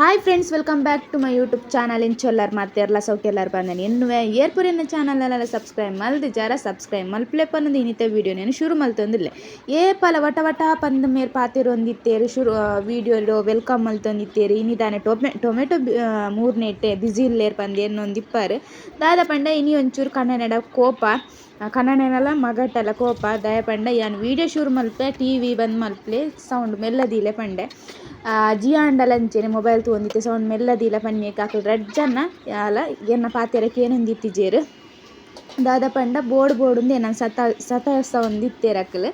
Hi friends welcome back to my YouTube channel ಇಂಚೊಲ್ಲರ್ ಮಾತೆರ್ಲ ಸೌಖ್ಯಲ್ಲರ್ ಬಂದನಿ. ಎನ್ನುವೆ ಏರ್ಪುರಿನ ಚಾನಲ್ನೆಲ್ಲ subscribe ಮಲ್ದು ಜರ ಸಬ್ಸ್ಕ್ರೈಬ್ ಮಲ್ಪ್ಲೆ ಪನ್ನೊಂದು ಇನ್ನಿತ ವೀಡಿಯೋ ನೇನು ಶುರು ಮಲ್ತೊಂದಿಲ್ಲೆ. ಏ ಪಲ ವಟ ವಟ ಪಂದ್ ಮೇರ್ ಪಾತೆರೊಂದಿತ್ತೇರು, ಶುರು ವೀಡಿಯೋ ವೆಲ್ಕಮ್ ಮಲ್ತೊಂದಿತ್ತೇರಿ. ಇನ್ನಿ ತಾನೆ ಟೊಮೆ, ಟೊಮೆಟೊ ಮೂರನೇ ಇಟ್ಟೆ, ಬಿಸಿ ಇಲ್ಲೇರ್ ಪಂದ್ ಏನೊಂದಿಪ್ಪಾರು ದಾದ ಪಂಡ ಇನಿ ಒಂಚೂರು ಕನ್ನಡ ಕೋಪ ಕನ್ನಡನೆಲ್ಲ ಮಗಟ್ಟಲ್ಲ ಕೋಪ. ದಯ ಪಂಡ ಯಾನ್ ವೀಡಿಯೋ ಶುರು ಮಲ್ಪೆ ಟಿ ವಿ ಬಂದು ಮಲ್ಪ್ಲೆ ಸೌಂಡ್ ಮೆಲ್ಲದಿಲೆ ಪಂಡೆ. ಜಿಯಾಂಡಲಂಚೆನೆ ಮೊಬೈಲ್ ತೂಂದಿತ್ತೆ ಸೌಂಡ್ ಮೆಲ್ಲದಿಲ ಪನ್ಯಕ್ಕೆ ಅಕಲ್ ರಡ್ಜನ್ನ ಯಾಲ ಎನ್ನ ಪಾತೆರಕ್ಕೆ ಏನೊಂದಿತ್ತಿಜೇರು ದಾದ ಪಂಡ ಬೋರ್ಡ್ ಬೋರ್ಡ್ ಉಂದು ಏನ ಸತ ಸತಾಯಿಸ್ತಾ ಒಂದಿತ್ತೇರು ಅಕಲ್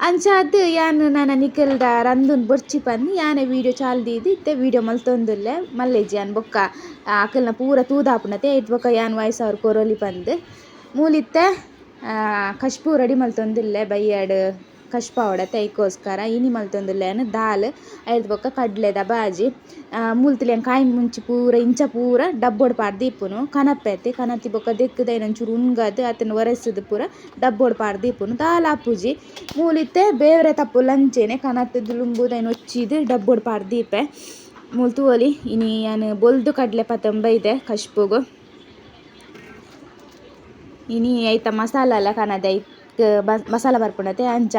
ಅಂಚಾದ್ ಯಾನ್ ನನ ನಿಖಲ್ದ ರಂದುನ್ ಬೊರ್ಚಿ ಪಂದ್ ಯಾನೆ ವೀಡಿಯೋ ಚಾಲ್ದೀದ್ ಇತ್ತೆ ವೀಡಿಯೋ ಮಲ್ತೊಂದುಲ್ಲೆ. ಮಲ್ಲೆ ಯಾನ್ ಬೊಕ್ಕ ಅಕಲ್ನ ಪೂರ ತೂದಾಪುನತೆ ಇಟ್ ಬೊಕ ಯಾನ್ ವಾಯ್ಸ್ ಅವ್ರು ಕೊರೊಲಿ ಪಂದ್. ಮೂಲಿತ್ತೆ ಕಶ್ಪೂ ರೆಡಿ ಮಲ್ತೊಂದುಲ್ಲೆ ಬಯ್ಯಾಡ್ ಕಶ್ಪ ತೈಕೋಸ್ಕರ ಇನಿ ಮಲ್ತೊಂದುಲ್ಲೆನ್ ದಾಲ್ ಐಟ್ ಬೊಕ ಕಡ್ಲೆದ ಬಾಜಿ ಮೂಲ್ತಿಲೆನ್ ಕಾಯಿ ಮುಂಚಿ ಪೂರ, ಇಂಚ ಪೂರ, ಡಬ್ಬೊಡ್ ಪಾರ್ದ್ ದೀಪುನು ಕನಪೆತೆ ಕನತಿ ಬೊಕ ದೆಕ್ಕುದೈನ ಒಂಚೂರು ಉನ್ಗದ್ ಅತ್ತೆನ್ ಒರೆಸ್ದ್ ಪೂರ, ಡಬ್ಬೊಡ್ ಪಾರ್ದ್ ದೀಪುನು, ದಾಲ್ ಆಪುಜಿ, ಮೂಲಿತ್ತೆ, ಬೇವ್ರೆ ತಪ್ಪುಲಂಚೆನೆ ಕನತ್ ದುಲುಂಬುದೈನ ಒಚ್ಚಿದ್, ಡಬ್ಬೊಡ್ ಪಾರ್ದ್ ದೀಪೆ. ಮೂಲ್ ಒಲಿ ಇನಿ ಯಾನ್ ಬೊಲ್ದು ಕಡ್ಲೆ ಪತಂಬ ಇದೆ ಕಶ್ಪುಗು. ಇನಿ ಐತ ಮಸಾಲ ಕನದ ಐಕ್ ಮಸಾಲ ಬರ್ಪುಂಡತೆ, ಅಂಚ.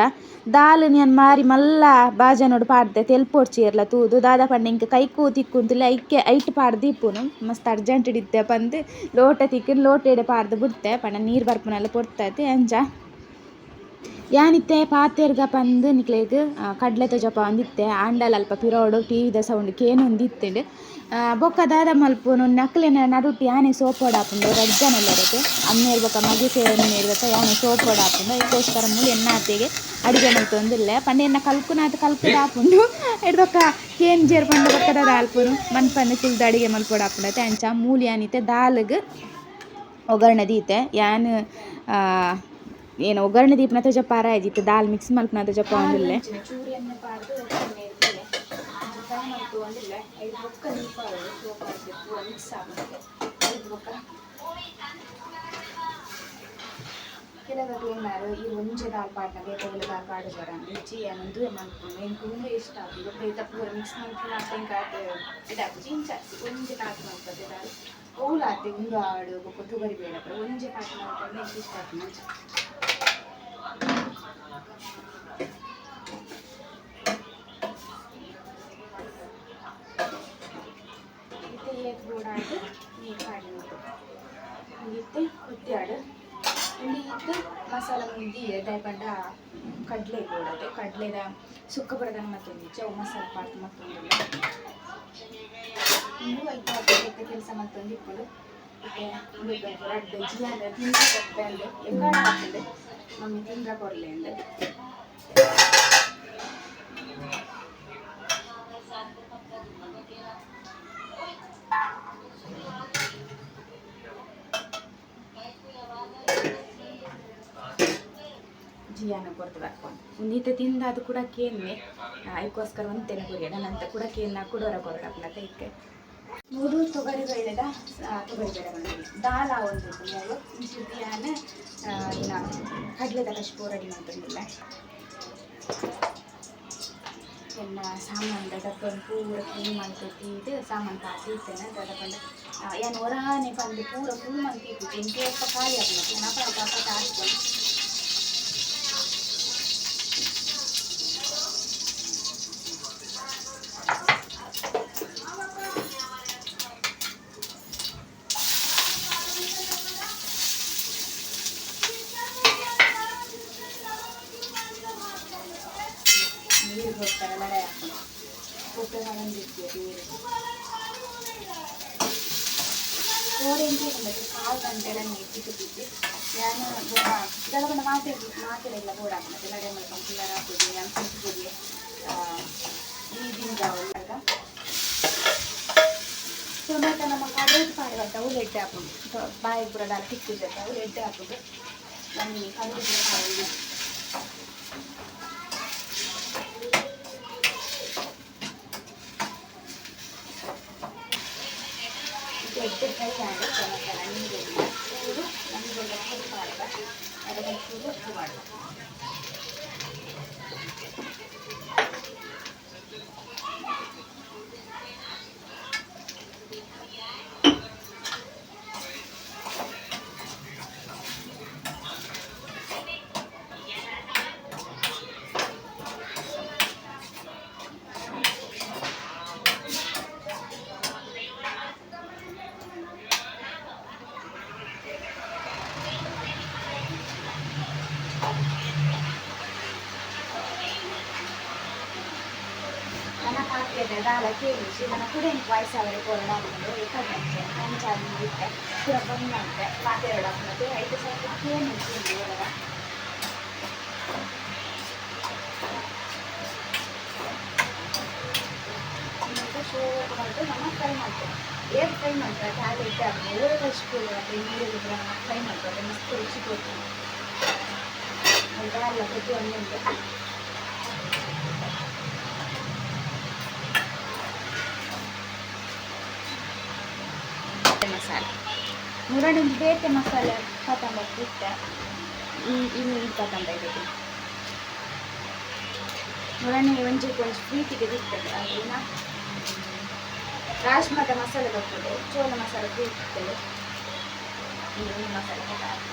ದಾಲ್ ನಿಯನ್ ಮಾರಿ ಮಲ್ಲ ಬಾಜನೊಡು ಪಾಡ್ದೆ ತೆಲ್ಪೊಡ್ಚಿರ್ಲ ತೂದು. ದಾದ ಪಂಡ ಎಂಕ್ ಕೈಕೂ ತಿಕ್ಕುಂತುಲೆ ಐಕೆ ಐಟ್ ಪಾಡ್ದು ಇಪ್ಪುನು. ಮಸ್ತ್ ಅರ್ಜೆಂಟ್ ಇತ್ತೆ ಪಂದ್. ಲೋಟ ತಿಕ್ಕುನ್ ಲೋಟೆಡೆ ಪಾಡ್ದು ಬಿಡ್ತೆ. ಪಂಡ ನೀರ್ ಬರ್ಪುನಲ ಪೊಡ್ತೈತೆ, ಅಂಚ. ಯಾನಿತ್ತೆ, ಪಾತೆರ್ಗ ಪಂದ್ ನಿಕ್ಲೆಗ್ ಕಡ್ಲೆ ತೋಜಪ ಒಂದಿತ್ತೆ. ಆಂಡಲ ಅಲ್ಪ ಪಿರವುಡು ಟಿವಿದ ಸೌಂಡ್ ಕೇನೊಂದಿತ್ತುಂಡು. ಬೊಕ್ಕ ದಾದ ಮಲ್ಪುನು ನಕ್ಲೆನ ನಡುಟ್ ಯಾನೆ ಸೋಪೋಡು ಆಪುಂಡು ರಡ್ಜನೆಲ್ಲರತೆ ಅಮ್ಮೇರ್ ಬೊಕ ಮಗೆ ಸೇರೊಂದುಲ್ಲೆರ್ ಬತ್ತ ಯಾನೆ ಸೋಪೋಡು ಆಪುಂಡು ಐಕೋಸ್ಕರ ಮೂಲು ಮೂಲ ಅಡಿಗೆ ಮಲ್ತೊಂದುಲ್ಲೆ ಪಂಡ ಎನ್ನ ಕಲ್ಕುನಾತ್ ಕಲ್ಕುದು ಹಾಕೊಂಡು ಬೊಕ ಕೇನ್ ಜೇರ್ ಪಂಡ ಬೊಕ್ಕ ದಾದ ಮನ್ ಪಂದು ಕುಲ್ದ ಅಡಿಗೆ ಮಲ್ಪೊಡು ಹಾಕೊಂಡೈತೆ, ಅಂಚ ಮೂಲಿ ಏನಿತ್ತೆ ದಾಲ್ಗ್ ಒಗ್ಗರಣೆ ದೀತೆ. ಯಾನ್ ಏನು ಒಗ್ಗರಣೆ ದೀಪನ ತೋಜ ಪಾರ ಇದ್ದಿತ್ತು, ದಾಲ್ ಮಿಕ್ಸ್ ಮಲ್ಪನ ತೋಜ ಪಾಂದುಲ್ಲೆ ಕೆಲವರು ಏನಾರು ಈ ಒಂಜೆ ದಾಲ್ ಪಾಟ್ನ ಬೇಕೊಂದು ದಾಲ್ ಪಾಡು ಬರಂದು ಇಜ್ಜಿ ಏನೊಂದು ಮಲ್ಪುಂಡು ಎಂಕ್ ತುಂಬ ಇಷ್ಟ ಆಪುಂಡು ಬೇತ ಪೂರ ಮಿಕ್ಸ್ ಮಲ್ಪುನ ಎಂಕ ಇದಾಪುಜಿ ಇಂಚಾಸಿ ಒಂಜೆ ಪಾಟ್ ಮಲ್ಪದೆ ದಾಲ್ ಓಲಾತೆ ಉಂದು ಆಡು ಬೊಕ್ಕ ತುಗರಿ ಬೇಡ ಒಂಜೆ ಪಾಟ್ ಮಲ್ಪಂಡು ಎಂಕ್ ಇಷ್ಟ ಬೋಡಾಡು ನೀರು ಕಾಡಿನದು ಇತ್ತೆ ಕುದ್ದಾಡು ಉಂಡಿ ಇತ್ತು ಮಸಾಲ ಮುಂದಿ ದಯಪಂಡ ಕಡ್ಲೆ ಬೋಡದೆ ಕಡ್ಲೆದ ಸುಕ್ಕ ಬರದನ ಮತ್ತೊಂದಿಚ್ಚ ಅವು ಮಸಾಲ ಪಾಡ್ದು ಮತ್ತೊಂದಿಲ್ಲ ಇನ್ನು ಐದು ಕೆಲಸ ಮತ್ತೊಂದು ಇಪ್ಪಳು ರಡ್ಡು ಜಿಯಾದ ತಿಂದ ಕೊಟ್ಟೆ ಅಂದೆ. ಎಕ್ಕಾಡ ಹಾಕಿದೆ ಮಮ್ಮಿ ತಿಂದ್ರ ಜಿಯಾನ ಕೊರ್ದು ಬರ್ಕೊಂಡು ತಿಂದ ಅದು ಕೂಡ ಕೇನ್ನೆ ಅದಕ್ಕೋಸ್ಕರ ಒಂದು ಕುರಿಯಡ ಅಂತ ಕೂಡ ಕೇನ್ನ ಕೊಡೋರ ಕೊರಡಪ್ಲತ ಇಕ್ಕೆ ಮೂರು ತೊಗರಿ ಬೆಳೆದ ತೊಗರಿ ಬೇಳೆ ದಾಲ ಒಂದು ಮೂರು. ಇಂಚಿದ್ದು ಇನ್ನು ಕಡಲೆದ ಕಶ್ಪು ರೆಡಿ ಮಾಡ್ತಂದಿಲ್ಲ ಎಲ್ಲ ಸಾಮಾನು ಡಬ್ಬ ಪೂರ ಕ್ಲೀನ್ ಮಾಡ್ತೈತಿ ಇದು ಸಾಮಾನು ಪಾಸಿ ಇರ್ತೇನೆ ದಡಪಂಡ ಏನು ಹೊರಹಾನೆ ಬಂದು ಪೂರ ಫುಲ್ ಮಂದಿ ಇತ್ತು ಎಂಟು ಖಾಲಿ ಆಗ್ಬೇಕು. ನಪ್ಪ ಪಾಪ ಹಾಕ್ಕೊಂಡು ನೀರು ಹೋಗ್ತಾರೆ, ಮಳೆ ಹಾಕೊಂಡು ಉಪ್ಪೆ ಹೊರಂದಿರ್ತೀವಿ ನೀರು ಓರೆಂಜಿ ಬಂದದ್ದು ಕಾಲು ಗಂಟೆಲ ನೀರು ತಿಕ್ಕಿದ್ದು ನಾನು ಬೋಡ ಇದೆಲ್ಲ ಮಾತೆ ಮಾತೆಲ್ಲ ಬೋಡ ಹಾಕುತ್ತೆ ನಡೆ ಮಾಡ್ಕೊಂಡು ಪಿಲ್ಲರ್ ಹಾಕೋದು ನಾನು ತಿಂತಿದ್ದೆ ಈಗಿನ ಒಳಗ ಟೊಮೆಟೊ ನಮ್ಮ ಕಡೇದು ಪಾಡುವಂತ ಅವು ಎಡ್ಡೆ ಹಾಕೊಂಡು ಬಾಯಿಗೆ ಬುಡ ದಾಲ್ ತಿಕ್ಕಿದ್ದೆ ಅವು ಎಡ್ಡೆ ಹಾಕೋದು ನಮಗೆ ಕಡೇದು ಎಡ್ಡೆ ಫ್ರೈ ಮಾಡಿ ಟೊಮೆಟೊ ನೀರು ಚೂರು ಅದಕ್ಕೆ ಚೂರು ಉಪ್ಪು ಮಾಡುವ. ഡാലയ്ക്ക് ശിവനക്കുടി വയസ്സ് അവരെ കൊള്ളാറുണ്ട് ഏക്കണ്ടാക്കി അഞ്ചാറിൻ്റെ തിരുവണ്ണുണ്ട് പാത്തയോടാക്കുന്നത് ഐത് സൈക്കിൾ നിൽക്കുന്നുണ്ട് ഇവിടെ ನಮ್ಮ ಫ್ರೈ ಮಾಡ್ತೇವೆ ಏನು ಫ್ರೈ ಮಾಡ್ತಾರೆ ಖಾಲಿ ಇಟ್ಟಾಗ ಊರ ಕಷ್ಟು ಮತ್ತು ನೀರಲ್ಲಿ ಫ್ರೈ ಮಾಡ್ತಾರೆ ಮಸ್ತ್ ರುಚಿ ಕೊಡ್ತೀವಿ ಎಲ್ಲ ಪ್ರತಿಯೊಂದು ಮುರಡಿ ಬೇಕೆ ಮಸಾಲೆ ಕತ್ತಂಬ ಇಟ್ಟೆ ಇನ್ನು ಇದ್ದೀನಿ ಮುರಣಿ ಒಂಚೂರು ಕೊಂಚ ಪ್ರೀತಿಗೆ ಬಿಡ್ತದೆ ಅದನ್ನ ರಾಜ್ಮದ ಮಸಾಲೆ ಬರ್ತದೆ ಚೋಳ ಮಸಾಲೆ ಬೀಳ್ತದೆ ಈ ಮಸಾಲೆ ಕಟ್ಟ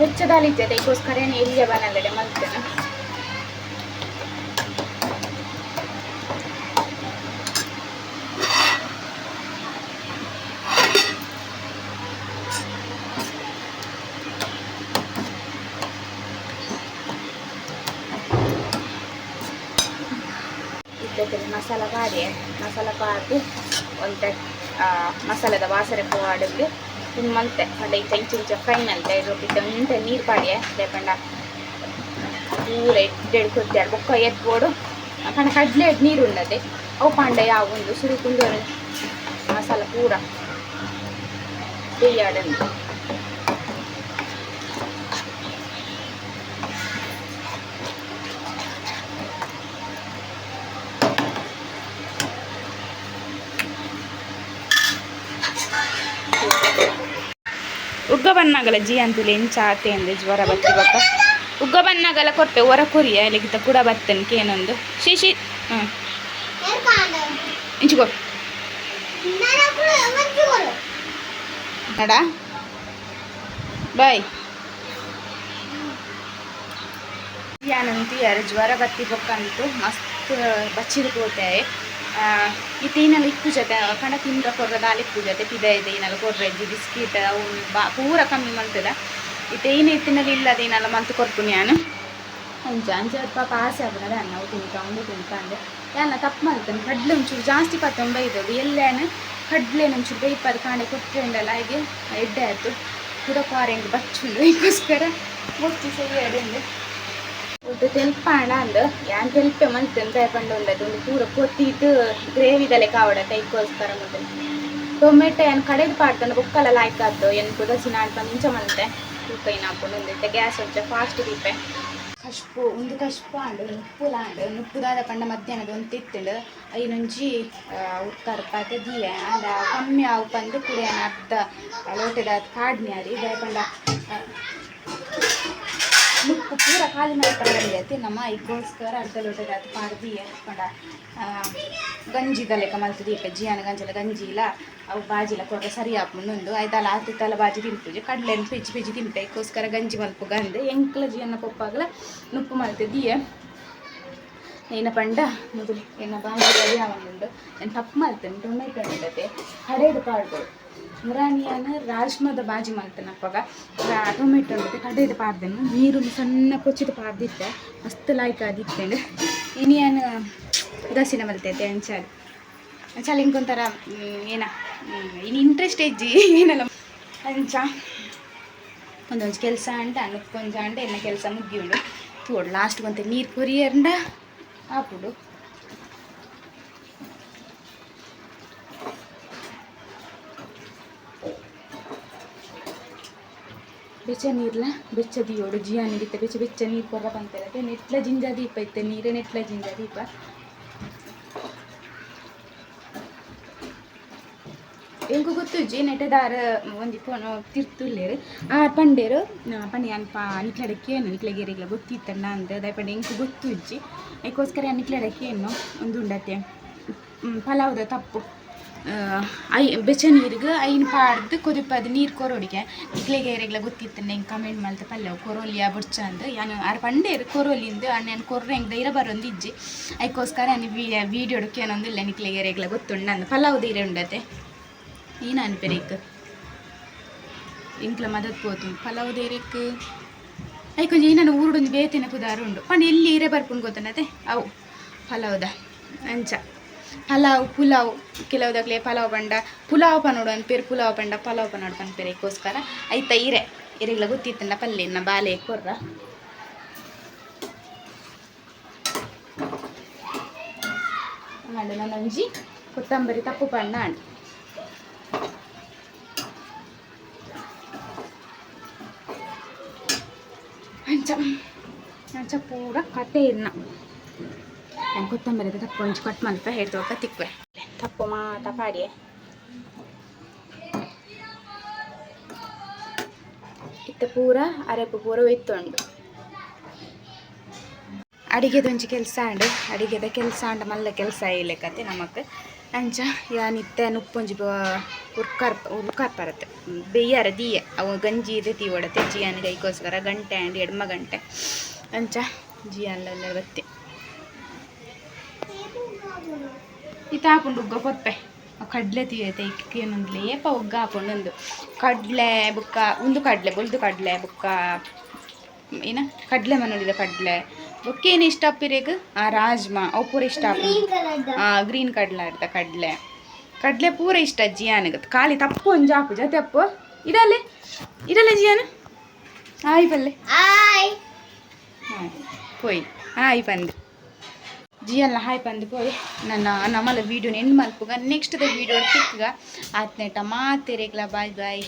ಹೆಚ್ಚದಾಲಿದ್ದೆ ಅದಕ್ಕೋಸ್ಕರ ಎಲ್ಲಿಗೆ ಬನ್ನಲ್ಲಡೆ ಮಲ್ತೇನೆ ಇದ್ದಕ್ಕೆ ಮಸಾಲ ಪಾಡಿ ಮಸಾಲ ಪಾಡಿ ಒಂದು ಮಸಾಲದ ವಾಸನೆ ಪಾಡಿದ್ದು ಇನ್ನು ಮಲ್ತೆ ಅಲ್ಲ ಇಂಚ ಇಂಚ ಇಂಚ ಫ್ರೈ ಮಲ್ತೆ ಇರೋದಿದ್ದ ಇಂತ ನೀರು ಪಾಡಿಯೆ ಲೇಪಂಡ ಪೂರ ಎಡ್ಡೆಡು ಕೊದ್ದಾಡು ಬೊಕ್ಕ ಎತ್ಬೋಡು ಕಣ ಕಡ್ಲೆ ನೀರು ಉಂಡದೆ ಅವು ಪಾಂಡ ಯಾವ ಒಂದು ಸುರುಕುಂದು ಮಸಾಲ ಪೂರ. ಬೇಯಾಡಂದು ಉಗ್ಗ ಬನ್ನಾಗಲ ಜಿ ಅಂತೇಳಿ ಎಂಚ ಆತೆ ಅಂದೆ ಜ್ವರ ಬತ್ತಿ ಬಕ್ಕ ಉಗ್ಗ ಬನ್ನಾಗಲ ಕೊಟ್ಟೆ ಹೊರ ಕೊರಿಯ ಇಲ್ಲಿಗಿತ್ತ ಕೂಡ ಬತ್ತನ್ ಕೇನೊಂದು. ಶಿಶಿ ಹ್ಞೂ ಇಂಚುಕೋ ನಡ. ಬಾಯ್. ಯಾನಂತಿ ಯಾರು ಜ್ವರ ಬತ್ತಿ ಬೊಕ್ಕಂತು, ಮಸ್ತ್ ಬಚ್ಚಿದ ಪೋತಾಯೆ ಈ ಇತ್ತು ಜೊತೆ ಕಣ ತಿಂದ್ರ ಕೊರ್ರ ದಾಲ್ ಇಕ್ಕು ಜೊತೆ ಪಿದ ಇದೆ ಏನಲ್ಲ ಕೊರ್ರೆ, ಇಜ್ಜಿ ಬಿಸ್ಕಿಟ್ ಅವು ಬಾ, ಪೂರ ಕಮ್ಮಿ ಮಲ್ತದ ಈ ತೇನೆ ಇತ್ತಿನಲ್ಲಿ ಇಲ್ಲದ ಏನಲ್ಲ ಮಂತು ಕೊರ್ತೀನಿ ನಾನು ಅಂಚ ಅಂಚ ಪಾಪ ಆಸೆ ಆಗ್ತದೆ ಅನ್ನ, ಅವು ತಿನ್ಕೊಂಡು, ತಿನ್ಕಂಡು. ಯಾನ ತಪ್ಪು ಮಲ್ತಾನೆ ಕಡ್ಲೆ ಒಂಚೂರು ಜಾಸ್ತಿ ಪತ್ತೊಂದು ಬೈದವು ಎಲ್ಲೇನು ಕಡ್ಲೆ ಒಂಚೂರು ಬೈಪದ ಕಾಣೆ ಕೊಟ್ಟರೆಂಡಲ್ಲ ಹಾಗೆ ಎಡ್ಡೆ ಆಯಿತು. ಕೂಡ ಕ್ವಾರೆಂಗ್ ಬಚ್ಚುಂಡು ಇದಕ್ಕೋಸ್ಕರ ಮುಚ್ಚಿ ಸರಿ ಒಟ್ಟು ಅಂದು ಯಾನ್ ತೆಲ್ಪೆ ಮಲ್ತಂತ ಪಂಡು ಉಂಡದು ಒಂದು ಪೂರ ಕೊತ್ತಿಟ್ಟು ಗ್ರೇವಿದಲೆ ಕಾವಡ ಕೈಗೋಸ್ಕರ ಮೊದಲು ಟೊಮೆಟೊ ಏನು ಕಡೆದು ಪಾಡ್ತಾನೆ ಬುಕ್ಕಲ್ಲ ಲಾಯ್ಕ್ ಆಯ್ತು ಏನು ಕೂಡ ಅಂತ ಮುಂಚೆ ಮಲ್ತೆ ಆಪುಂಡು ಹಾಕೊಂಡು ಒಂದಿತ್ತೆ ಗ್ಯಾಸ್ ಹೊಚ್ಚ ಫಾಸ್ಟ್ ದೀಪೆ ಕಶ್ಪು ಒಂದು ಕಶ್ಪು ಆಂಡು ಉಪ್ಪುಲ ಆಂಡು ಉಪ್ಪುದಾದ ಪಂಡ ಮಧ್ಯಾಹ್ನದ ಒಂದು ತಿತ್ತುಂಡು ಐನೊಂಜಿ ಉತ್ತರ ಪಾತೆ ದಿಯ ಆಂಡ ಕಮ್ಮಿ ಆವು ಪಂದು ಕುಡಿಯನ ಅರ್ಧ ಲೋಟದ ಕಾಡ್ನಿ ಅರಿ ಪಂಡ ಮುಕ್ಕು ಪೂರ ಖಾಲಿ ಮಾಡ್ಕೊಂಡೈತಿ ನಮ್ಮ ಐಗೋಸ್ಕರ ಅರ್ಧ ಲೋಟದ ಅದು ಪಾರ್ದಿ ಪಂಡ ಗಂಜಿದ ಲೆಕ್ಕ ಮಲ್ತದಿ ಇಪ್ಪ ಜಿಯಾನ ಗಂಜಲ ಗಂಜಿ ಇಲ್ಲ. ಅವು ಬಾಜಿಲ ಕೊಟ್ರೆ ಸರಿ ಹಾಕೊಂಡು ಆಯ್ತಲ್ಲ ಆತಿತ್ತಲ್ಲ ಬಾಜಿ ತಿನ್ಪುಜಿ ಕಡ್ಲೆನ್ ಪಿಜಿ ಪಿಜಿ ತಿಂತ ಇಕ್ಕೋಸ್ಕರ ಗಂಜಿ ಮಲ್ಪು ಗಂದೆ. ಎಂಕ್ಲ ಜಿಯನ್ನ ಪಪ್ಪಾಗಲ ನುಪ್ಪು ಮಲ್ತಿದ್ದೀಯ. ಏನ ಪಂಡ, ಮೊದಲು ಏನ ರೆಡಿ ಆಗೊಂಡು ಏನು ತಪ್ಪು ಮಾಡ್ತೇನೆ ಟೊಮೆಟೊ ಇಡತೆ ಕಡೆದು ಪಾಡ್ದು ಮುರಾಣಿಯನ ರಾಜ್ಮದ ಬಾಜಿ ಮಾಡ್ತೇನೆ ಅಪ್ಪಾಗ. ಟೊಮೆಟೊ ಮತ್ತು ಕಡೆದು ಪಾಡ್ದೇನು ನೀರು ಸಣ್ಣ ಕೊಚ್ಚಿದ ಪಾಡ್ದಿತ್ತೆ, ಮಸ್ತ್ ಲಾಯ್ಕ ಅದಿತ್ತೇನೆ ಇನಿಯನ್ ದಸಿನ ಮಲ್ತೈತೆ ಅಂಚಾಲಿ. ಅಂಚಾಲಿ ಹಿಂಗೊಂಥರ ಏನ ಇನ್ನು ಇಂಟ್ರೆಸ್ಟ್ ಇಜ್ಜಿ, ಏನಲ್ಲ. ಅಂಚ, ಒಂದೊಂದು ಕೆಲಸ ಅಂಡ ಅನ್ನಕ್ಕೊಂಜ ಅಂಡ ಎಲ್ಲ ಕೆಲಸ ಮುಗಿಯುಂಡು ತೋಡು ಲಾಸ್ಟ್ ಒಂತೆ ನೀರು ಕೊರಿಯಂಡ ಆಪುಡು ಬೆಚ್ಚ ನೀರ್ಲ, ಬೆಚ್ಚ ದಿಯೋಡು, ಜಿಯಾ ನೀಡಿತ್ತೆ ಬೆಚ್ಚ ಬೆಚ್ಚ ನೀರು ಕೊರ ಬಂತಿರತ್ತೆ ನೆಟ್ಲ ಜಿಂಜ ದೀಪ ಇತ್ತೆ, ನೀರೇ ನೆಟ್ಲ ಜಿಂಜ ದೀಪ. ಎಂಕು ಗೊತ್ತುಜ್ಜಿ ನೆಟದಾರ ಒಂಜಿ ಫೋನ್ ತಿರ್ತುಲ್ಲೇರು. ಆ ಪಂಡೇರು ಪಂಡೆ ಅನ್ಪ ನಿಕ್ಲಡಕ್ಕೆ ಏನು ನಿಕ್ಲಗೆರೆಗ್ಲ ಗೊತ್ತಿತ್ತಣ್ಣ ಅಂತ. ಅದೇ ಪಂಡೆ ಎಂಕು ಗೊತ್ತುಜ್ಜಿ ಅದಕ್ಕೋಸ್ಕರ ನಿಕ್ಲಡಕ್ಕೆ ಏನು ಒಂದು ಉಂಡತ್ತೆ ಪಲಾವ್ದ ತಪ್ಪು. ಐ ಬೆಚ್ಚ ನೀರಿಗೆ ಐನ್ ಪಾಡ್ದು ಕೊದಿಪ್ಪದು ನೀರು ಕೊರೋಡಿಗೆ ಏರೆಗ್ಲ ಗೊತ್ತಿತ್ತು ನಂಗೆ ಕಮೆಂಟ್ ಮಾಡ್ದೆ ಪಲ್ಯ ಕೊರೋಲಿಯ ಬುಡ್ಚ ಅಂದು. ನಾನು ಆರು ಪಂಡೆ ಕೊರೋಲಿಂದು ನಾನು ಕೊರ್ರೆ ಹೆಂಗೆ ಧೈರ್ಯ ಬರೋಂದು ಇಜ್ಜಿ. ಅದಕ್ಕೋಸ್ಕರ ನಾನು ವೀಡಿಯೋಡಕ್ಕೆ ಏನೊಂದು ಇಲ್ಲ ನಿಕ್ಲೆಗೇರೆಗ್ಲ ಗೊತ್ತುಂಡು ನಾನು ಪಲಾವ್ ಧೈರ್ಯ ಉಂಡತೆ. ಏನು ಅನ್ಪೇರಿಕ್? ಇಂಕ್ಲ ಮದತ್ ಪೋತು. ಪಲಾವ್ ಧೈರ್ಯಕ್ಕೆ? ಐಕೊಂಚ ಊರು ಊರುಡೊಂದು ಬೇತಿನ ಪುದಾರು ಉಂಡು. ಪಂಡ ಎಲ್ಲಿ ಇರೇ ಬರ್ಪುಂಡು ಗೊತ್ತನತೆ ಅವು ಪಲಾವ್ದ ಅಂಚ. ಪಲಾವ್ ಪುಲಾವ್. ಕೆಲವುದಾಗಲೇ ಪಲಾವ್ ಬಂಡ, ಪುಲಾವ್ ಪನ್ನೋಡು ಅನ್ಪೇರು ಪೇರು ಪುಲಾವ್ ಬಂಡ, ಪಲಾವ್ ಪನ್ನೋಡು ಪನ್ ಇಕ್ಕೋಸ್ಕರ ಐತ ಇರೆ. ಇರೆಗ್ಲ ಗೊತ್ತಿತ್ತಂಡ ಪಲ್ಲೆನ ಬಾಲೆ ಕೊರ್ರ? ಆಂಡ ಒಂಜಿ ಕೊತ್ತಂಬರಿ ತಪ್ಪು ಪಣ್ಣ ಆಂಡ್ ಅಂಚ ಅಂಚ ಪೂರ ಕತೆ ಇನ್ನ ನಾನು ಕೊತ್ತಂಬರಿ ತಪ್ಪು ಒಂಜಿ ಕಟ್ ಮಲ್ಪ ಹೇಳ್ತೋಕ ತಿಕ್ವೆ ತಪ್ಪು ಮಾತ ಪಾಡಿಯೆ ಇತ್ತ ಪೂರ ಅರೆಪು ಪೂರ ಒಯ್ತೊಂಡು ಅಡಿಗೆದೊಂಚಿ ಕೆಲಸ ಆಂಡ್ ಅಡಿಗೆದ ಕೆಲಸ ಆಂಡ ಮಲ್ಲ ಕೆಲಸ ಇಲ್ಲಕತ್ತೆ ನಮಕ್ ಅಂಚ ಯಾ ನಿತ್ಯ ಉಪ್ಪೊಂಜಿ ಉರ್ಕಾರ್ ಉರ್ಕಾರ್ ಬರತ್ತೆ ಬೆಯ್ಯಾರ ದೀಯೆ ಅವು ಗಂಜಿ ಇದೆ ತೀ ಒಡತೆ ಜಿಯಾನ್ ಕೈಗೋಸ್ಕರ ಗಂಟೆ ಆಂಡ್ ಎಡ್ಮ ಗಂಟೆ ಅಂಚ ಜಿಯಾನ್ಲೆಲ್ಲ ಬತ್ತೆ ಇತ್ತ ಹಾಕೊಂಡು ಉಗ್ಗ ಕೊಪ್ಪೆ. ಕಡ್ಲೆ ತೀಯತೆ ಏನೊಂದು ಲೇಪ ಒಗ್ಗ ಹಾಕೊಂಡು ಕಡಲೆ ಕಡ್ಲೆ ಬುಕ್ಕ ಒಂದು ಕಡ್ಲೆ ಬೊಲ್ದು ಕಡ್ಲೆ ಬುಕ್ಕ ಏನ? ಕಡ್ಲೆ ಮನೋಡಿದ ಕಡ್ಲೆ. ಬೊಕ್ಕೇನು ಇಷ್ಟ ಅಪ್ಪಿರೇಗ ಆ ರಾಜ್ಮಾ ಅವು ಪೂರ ಇಷ್ಟ ಆ ಗ್ರೀನ್ ಕಡ್ಲೆ ಇರ್ತ ಕಡ್ಲೆ. ಕಡ್ಲೆ ಪೂರ ಇಷ್ಟ ಜಿಯಾನಗ ಖಾಲಿ ತಪ್ಪು ಒಂಜಿ ಹಾಕು ಜತೆ ಅಪ್ಪು. ಇಡಲೆ ಇಡಲೆ ಜಿಯಾನ ಆಯ್ ಪಲ್ಲೆ. ಹಾಯ್ ಹಾಂ ಪೋಯ್. ಆಯ್ ಪಂದು. ಜಿಯಲ್ಲ ಹಾಯ್ ಪಂದು ಪೋಯ್ ನನ್ನ ನಮ್ಮಲ್ಲ ವೀಡಿಯೋನ ಎಂಡ್ ಮಲ್ಪುಗ ನೆಕ್ಸ್ಟ್ ದ ವೀಡಿಯೋ ತಿಕ್ಕಗ ಆತ್ನೇಟ ಮಾತೆರೆಗ್ಲ ಬಾಯ್ ಬಾಯ್